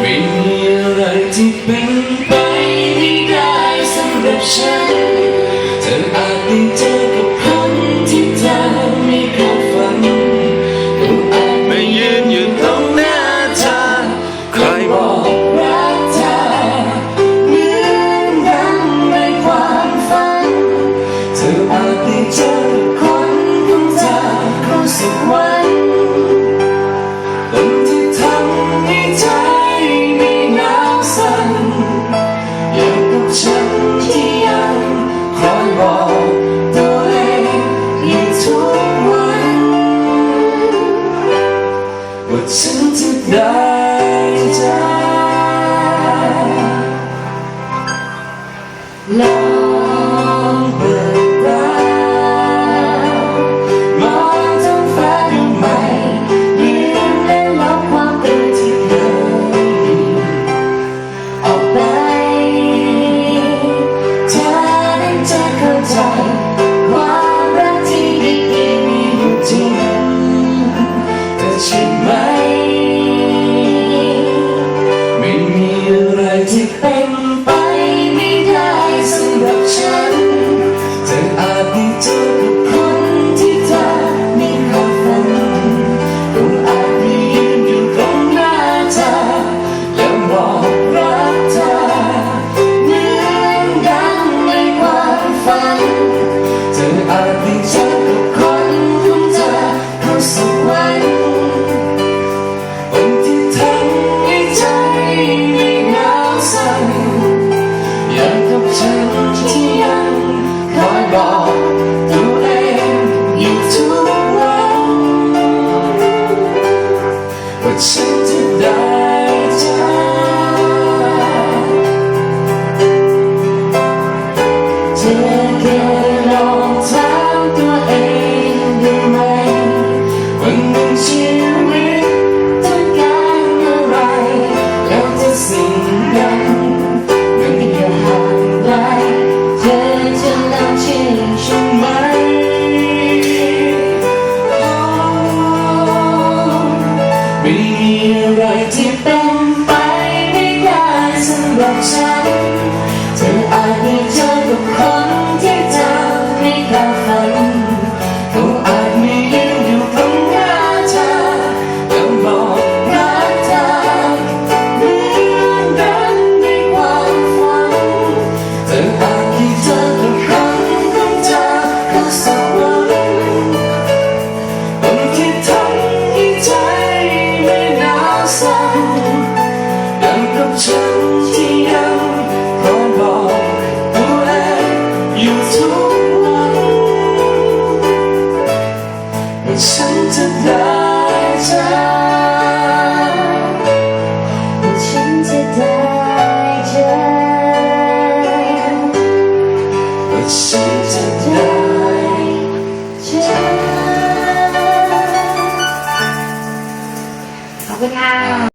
ไม่มีอะไรที่เป็นไปไม่ได้สำหรับฉันเธออาจได้เจอ ได้จ้ music. บอกตัวเองอยู่ทุกวันว่ฉันจะได้เธอเธอเคยลองถามตัวเองดูไหมวันหนึ่งชีวิตต้องการอะไรแล้วจสิ ทุกจะได้เจอให้จะได้เจอให้จะได้เจอขอบคุณค่ะ